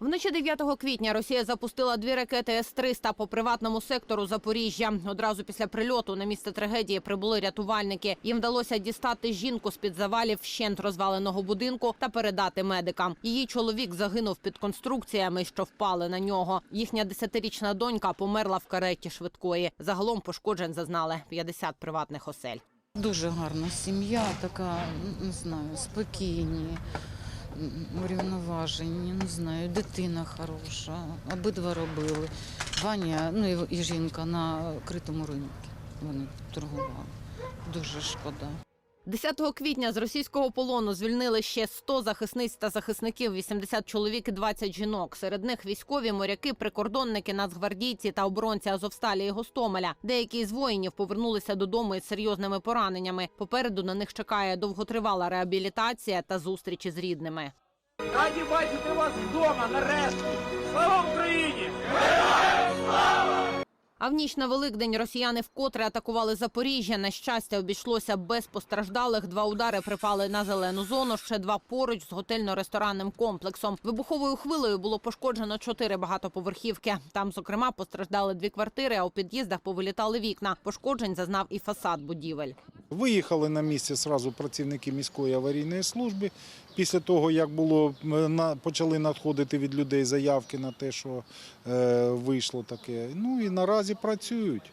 Вночі 9 квітня Росія запустила дві ракети С-300 по приватному сектору Запоріжжя. Одразу після прильоту на місце трагедії прибули рятувальники. Їм вдалося дістати жінку з під завалів вщент розваленого будинку та передати медикам. Її чоловік загинув під конструкціями, що впали на нього. Їхня десятирічна донька померла в кареті швидкої. Загалом пошкоджень зазнали 50 приватних осель. Дуже гарна сім'я, така, не знаю, спокійні, урівноважені, не знаю, дитина хороша, обидва робили. Ваня, ну і, жінка на критому ринку. Вони торгували. Дуже шкода. 10 квітня з російського полону звільнили ще 100 захисниць та захисників, 80 чоловік і 20 жінок. Серед них військові, моряки, прикордонники, нацгвардійці та оборонці Азовсталі і Гостомеля. Деякі з воїнів повернулися додому із серйозними пораненнями. Попереду на них чекає довготривала реабілітація та зустрічі з рідними. Раді бачити вас вдома нарешті! Слава Україні! А в ніч на Великдень росіяни вкотре атакували Запоріжжя. На щастя, обійшлося без постраждалих. Два удари припали на зелену зону. Ще два поруч з готельно-ресторанним комплексом. Вибуховою хвилею було пошкоджено чотири багатоповерхівки. Там, зокрема, постраждали дві квартири, а у під'їздах повилітали вікна. Пошкоджень зазнав і фасад будівель. Виїхали на місце сразу працівники міської аварійної служби. Після того, як було е, почали надходити від людей заявки на те, що е, вийшло таке. Ну і наразі працюють.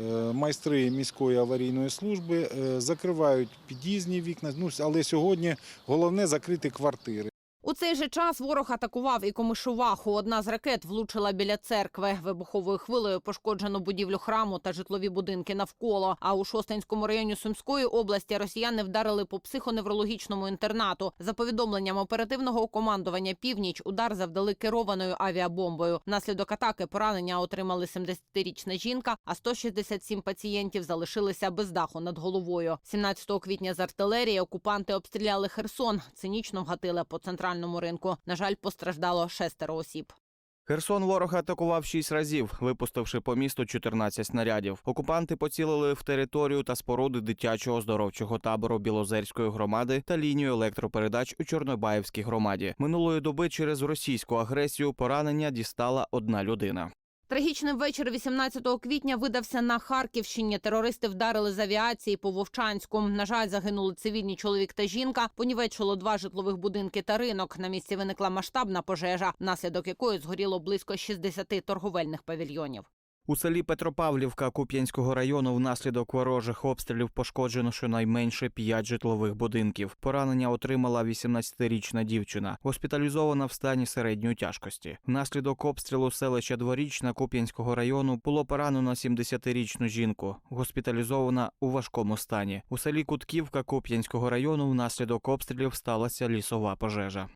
Е, Майстри міської аварійної служби е, закривають під'їзні вікна. Ну, але сьогодні головне закрити квартири. У цей же час ворог атакував і Комишуваху. Одна з ракет влучила біля церкви. Вибуховою хвилею пошкоджено будівлю храму та житлові будинки навколо. А у Шостинському районі Сумської області росіяни вдарили по психоневрологічному інтернату. За повідомленням оперативного командування Північ удар завдали керованою авіабомбою. Внаслідок атаки поранення отримали 70-річна жінка, а 167 пацієнтів залишилися без даху над головою. 17 квітня з артилерії окупанти обстріляли Херсон. Цинічно вгатили по центральному ринку. На жаль, постраждало шестеро осіб. Херсон ворог атакував шість разів, випустивши по місту 14 снарядів. Окупанти поцілили в територію та споруди дитячого оздоровчого табору Білозерської громади та лінію електропередач у Чорнобаївській громаді. Минулої доби через російську агресію поранення дістала одна людина. Трагічним вечір 18 квітня видався на Харківщині. Терористи вдарили з авіації по Вовчанську. На жаль, загинули цивільні чоловік та жінка. Понівечило два житлових будинки та ринок. На місці виникла масштабна пожежа, внаслідок якої згоріло близько 60 торговельних павільйонів. У селі Петропавлівка Куп'янського району внаслідок ворожих обстрілів пошкоджено щонайменше п'ять житлових будинків. Поранення отримала 18-річна дівчина, госпіталізована в стані середньої тяжкості. Внаслідок обстрілу селища Дворічна Куп'янського району було поранено 70-річну жінку, госпіталізована у важкому стані. У селі Кутківка Куп'янського району внаслідок обстрілів сталася лісова пожежа.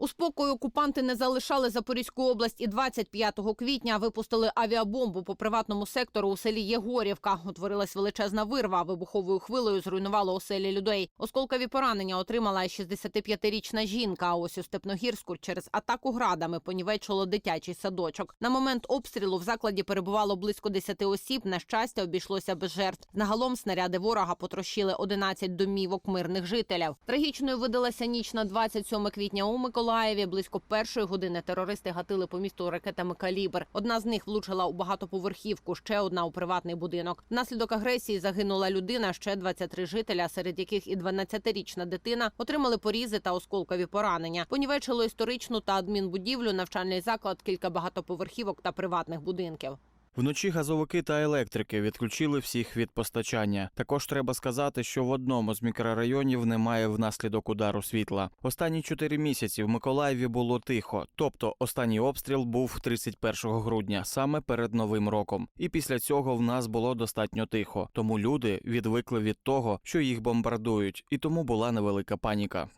У спокою окупанти не залишали Запорізьку область і 25 квітня випустили авіабомбу по приватному сектору у селі Єгорівка. Утворилась величезна вирва. Вибуховою хвилею зруйнувало оселі людей. Осколкові поранення отримала й 65-річна жінка. А ось у Степногірську через атаку градами понівечило дитячий садочок. На момент обстрілу в закладі перебувало близько 10 осіб. На щастя, обійшлося без жертв. Загалом снаряди ворога потрощили 11 домівок мирних жителів. Трагічною видалася ніч на 27 квітня у Миколаєві. Близько першої години терористи гатили по місту ракетами «Калібр». Одна з них влучила у багатоповерхівку, ще одна у приватний будинок. Внаслідок агресії загинула людина, ще 23 жителя, серед яких і 12-річна дитина отримали порізи та осколкові поранення. Понівечило історичну та адмінбудівлю, навчальний заклад, кілька багатоповерхівок та приватних будинків. Вночі газовики та електрики відключили всіх від постачання. Також треба сказати, що в одному з мікрорайонів немає внаслідок удару світла. Останні чотири місяці в Миколаєві було тихо. Тобто останній обстріл був 31 грудня, саме перед новим роком. І після цього в нас було достатньо тихо. Тому люди відвикли від того, що їх бомбардують, і тому була невелика паніка.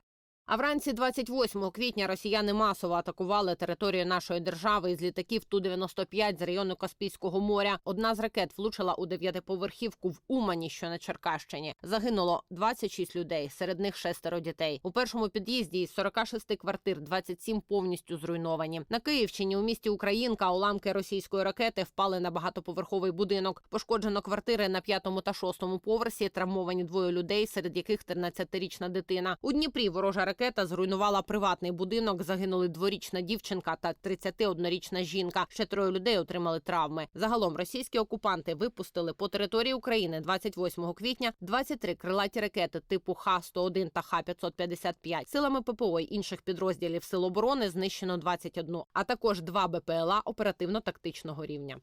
А вранці 28 квітня росіяни масово атакували територію нашої держави із літаків Ту-95 з району Каспійського моря. Одна з ракет влучила у дев'ятиповерхівку в Умані, що на Черкащині. Загинуло 26 людей, серед них шестеро дітей. У першому під'їзді із 46 квартир 27 повністю зруйновані. На Київщині у місті Українка уламки російської ракети впали на багатоповерховий будинок. Пошкоджено квартири на п'ятому та шостому поверсі. Травмовані двоє людей, серед яких 13-річна дитина. У Дніпрі ворожа ракета ракета зруйнувала приватний будинок. Загинули дворічна дівчинка та 31-річна жінка. Ще троє людей отримали травми. Загалом російські окупанти випустили по території України 28 квітня 23 крилаті ракети типу Х-101 та Х-555. Силами ППО й інших підрозділів Сил оборони знищено 21, а також два БПЛА оперативно-тактичного рівня.